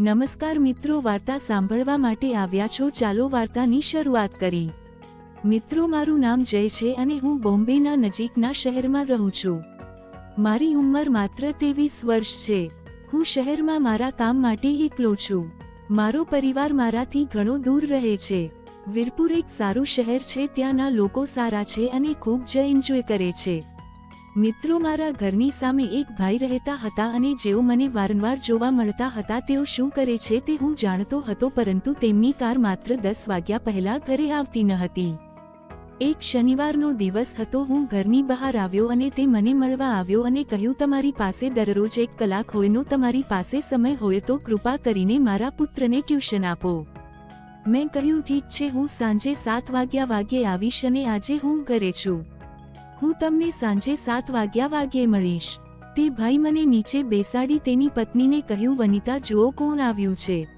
નમસ્કાર મિત્રો, વાર્તા સાંભળવા માટે આવ્યા છો. ચાલો વાર્તાની શરૂઆત કરી. મિત્રો, મારું નામ જય છે અને હું બોમ્બેના નજીકના શહેરમાં રહું છું. મારી ઉંમર માત્ર ત્રેવીસ વર્ષ છે. હું શહેરમાં મારા કામ માટે એકલો છું. મારો પરિવાર મારાથી ઘણો દૂર રહે છે. વીરપુર એક સારું શહેર છે. ત્યાંના લોકો સારા છે અને ખૂબ જ એન્જોય કરે છે. મિત્રો મારા ઘરની સામે એક ભાઈ રહેતા હતા અને જેઓ મને વારંવાર જોવા મળતા હતા, તેઓ શું કરે છે તે હું જાણતો હતો, પરંતુ તેમની કાર માત્ર દસ વાગ્યા પહેલા ઘરે આવતી ન હતી. એક શનિવારનો દિવસ હતો, હું ઘરની બહાર આવ્યો અને તે મને મળવા આવ્યો અને કહ્યું, તમારી પાસે દરરોજ એક કલાક હોયનો તમારી પાસે સમય હોય તો કૃપા કરીને મારા પુત્રને ટ્યુશન આપો. મેં કહ્યું, ઠીક છે, હું સાંજે સાત વાગ્યા વાગ્યે આવીશ અને આજે હું ઘરે છું. હું તમને સાંજે સાત વાગ્યા વાગ્યે મળીશ. તે ભાઈ મને નીચે બેસાડી તેની પત્નીને કહ્યું, વનિતા, જુઓ કોણ આવ્યું છે.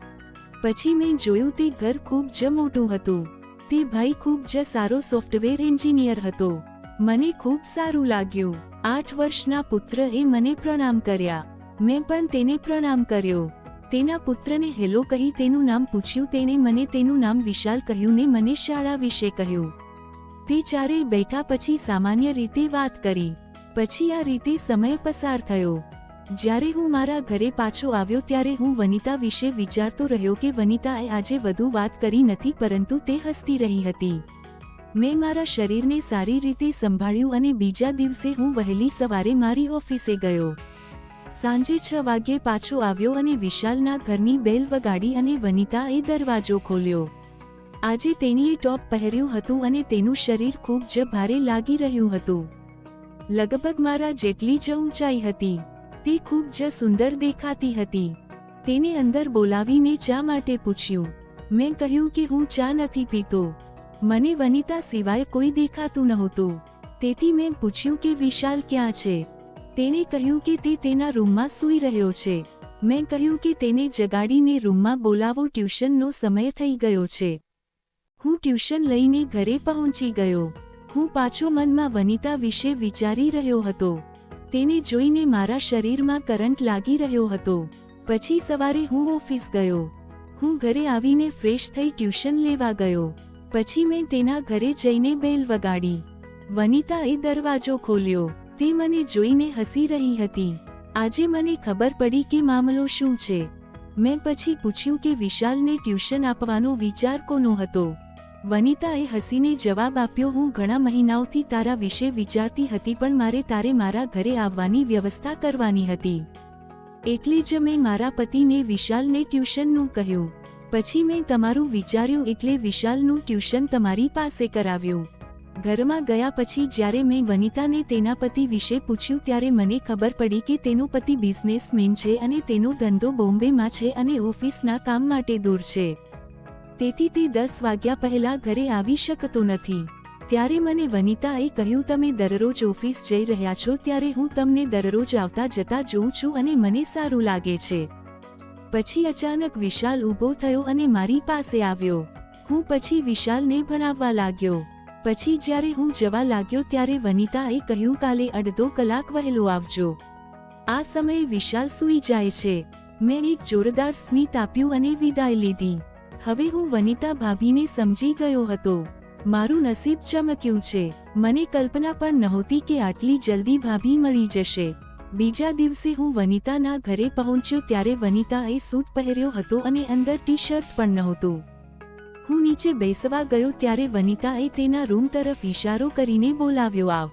પછી મેં જોયું તે ઘર ખૂબ જ મોટું હતું. તે ભાઈ ખૂબ જ સારો સોફ્ટવેર એન્જિનિયર હતો. મને ખૂબ સારું લાગ્યું. આઠ વર્ષના પુત્રએ મને પ્રણામ કર્યા. મેં પણ તેને પ્રણામ કર્યો. તેના પુત્રને હેલો કહી તેનું નામ પૂછ્યું. તેણે મને તેનું નામ વિશાલ કહ્યું ને મને શાળા વિશે કહ્યું. તે ચારેય બેઠા પછી સામાન્ય રીતે વાત કરી. પછી આ રીતે સમય પસાર થયો. જ્યારે હું મારા ઘરે પાછો આવ્યો ત્યારે હું વનિતા વિશે વિચારતો રહ્યો કે વનિતાએ આજે વધુ વાત કરી નથી પરંતુ તે હસતી રહી હતી. મેં મારા શરીરને સારી રીતે સંભાળ્યું અને બીજા દિવસે હું વહેલી સવારે મારી ઓફિસે ગયો. સાંજે છ વાગ્યે પાછો આવ્યો અને વિશાલના ઘરની બેલ વગાડી અને વનિતાએ દરવાજો ખોલ્યો. આજે તેણીએ ટોપ પહેર્યું હતું અને તેનું શરીર ખૂબ જ ભારે લાગી રહ્યું હતું. લગભગ મારા જેટલી જ ઊંચાઈ હતી. તે ખૂબ જ સુંદર દેખાતી હતી. તેને અંદર બોલાવીને ચા માટે પૂછ્યું. મેં કહ્યું કે હું ચા નથી પીતો. મને વનિતા સિવાય કોઈ દેખાતું નહોતું. તેથી મેં પૂછ્યું કે વિશાલ ક્યાં છે? તેણે કહ્યું કે તે તેના રૂમમાં સૂઈ રહ્યો છે. મેં કહ્યું કે તેને જગાડીને રૂમમાં બોલાવો, ટ્યુશનનો સમય થઈ ગયો છે. હું ટ્યુશન લઈને ઘરે પહોંચી ગયો. હું પાછો મનમાં વનિતા વિશે વિચારી રહ્યો હતો. તેને જોઈને મારા શરીરમાં કરંટ લાગી રહ્યો હતો. પછી સવારે હું ઓફિસ ગયો. હું ઘરે આવીને ફ્રેશ થઈ ટ્યુશન લેવા ગયો. પછી મેં તેના ઘરે જઈને બેલ વગાડી. વનિતાએ દરવાજો ખોલ્યો. તે મને જોઈને હસી રહી હતી. આજે મને ખબર પડી કે મામલો શું છે. મેં પછી પૂછ્યું કે વિશાલને ટ્યુશન આપવાનો વિચાર કોનો હતો. વનિતાએ હસીને જવાબ આપ્યો, હું ઘણા મહિનાઓથી તારા વિશે વિચારતી હતી, પણ મારે તારે મારા ઘરે આવવાની વ્યવસ્થા કરવાની હતી. એટલે જ મેં મારા પતિને વિશાલને ટ્યુશનનું કહ્યું. પછી મેં તમારું વિચાર્યું એટલે વિશાલનું ટ્યુશન તમારી પાસે કરાવ્યું. ઘરમાં ગયા પછી જ્યારે મેં વનિતાને તેના પતિ વિશે પૂછ્યું, ત્યારે મને ખબર પડી કે તેનો પતિ બિઝનેસમેન છે અને તેનો ધંધો બોમ્બેમાં છે અને ઓફિસના કામ માટે દૂર છે. તેથી તે દસ વાગ્યા પહેલા ઘરે આવી શકતો નથી. ત્યારે મને વનિતાએ કહ્યું, તમે દરરોજ ઓફિસ જઈ રહ્યા છો, ત્યારે હું તમને દરરોજ આવતા જતા જોઉં છું અને મને સારું લાગે છે. પછી અચાનક વિશાલ ઊભો થયો અને મારી પાસે આવ્યો. હું પછી વિશાલને ભણાવવા લાગ્યો. પછી જ્યારે હું જવા લાગ્યો ત્યારે વનિતાએ કહ્યું, કાલે અડધો કલાક વહેલો આવજો. આ સમયે વિશાલ સૂઈ જાય છે. મેં એક જોરદાર સ્મિત આપ્યું અને વિદાય લીધી. હવે હું વનિતા ભાભીને સમજી ગયો હતો. મારું નસીબ ચમક્યું છે. મને કલ્પના પણ નહોતી કે આટલી જલ્દી ભાભી મળી જશે. બીજા દિવસે હું વનિતાના ઘરે પહોંચ્યો ત્યારે વનિતાએ સૂટ પહેર્યો હતો અને અંદર ટી શર્ટ પણ નહોતું. હું નીચે બેસવા ગયો ત્યારે વનિતાએ તેના રૂમ તરફ ઇશારો કરીને બોલાવ્યો, આવ.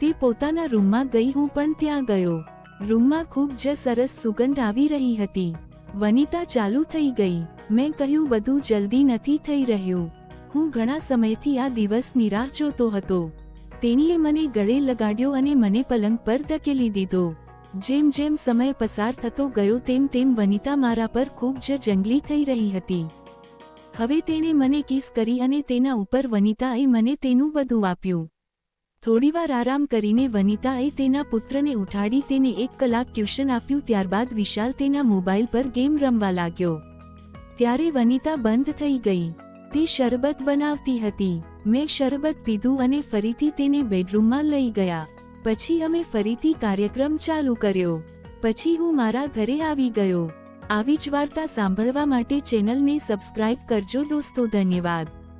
તે પોતાના રૂમમાં ગઈ, હું પણ ત્યાં ગયો. રૂમમાં ખૂબ જ સરસ સુગંધ આવી રહી હતી. વનિતા ચાલુ થઈ ગઈ. મેં કહ્યું, બધું જલ્દી નથી થઈ રહ્યું. હું ઘણા સમયથી આ દિવસ નિરાશ જોતો હતો. તેણીએ મને ગળે લગાડ્યો અને મને પલંગ પર ધકેલી દીધો. જેમ જેમ સમય પસાર થતો ગયો, તેમ તેમ વનિતા મારા પર ખૂબ જ જંગલી થઈ રહી હતી. હવે તેણે મને કિસ કરી અને તેના ઉપર વનિતાએ મને તેનું બધું આપ્યું. થોડીવાર આરામ કરીને વનિતાએ તેના પુત્રને ઉઠાડી તેને એક કલાક ટ્યુશન આપ્યું, ત્યારબાદ વિશાલ તેના મોબાઈલ પર ગેમ રમવા લાગ્યો. ત્યારે વનિતા બંધ થઈ ગઈ. તે શરબત બનાવતી હતી. મેં શરબત પીધું અને ફરીથી તેને બેડરૂમમાં લઈ ગયા. પછી અમે ફરીથી કાર્યક્રમ ચાલુ કર્યો. પછી હું મારા ઘરે આવી ગયો. આવી જ વાર્તા સાંભળવા માટે ચેનલને સબસ્ક્રાઇબ કરજો દોસ્તો, ધન્યવાદ.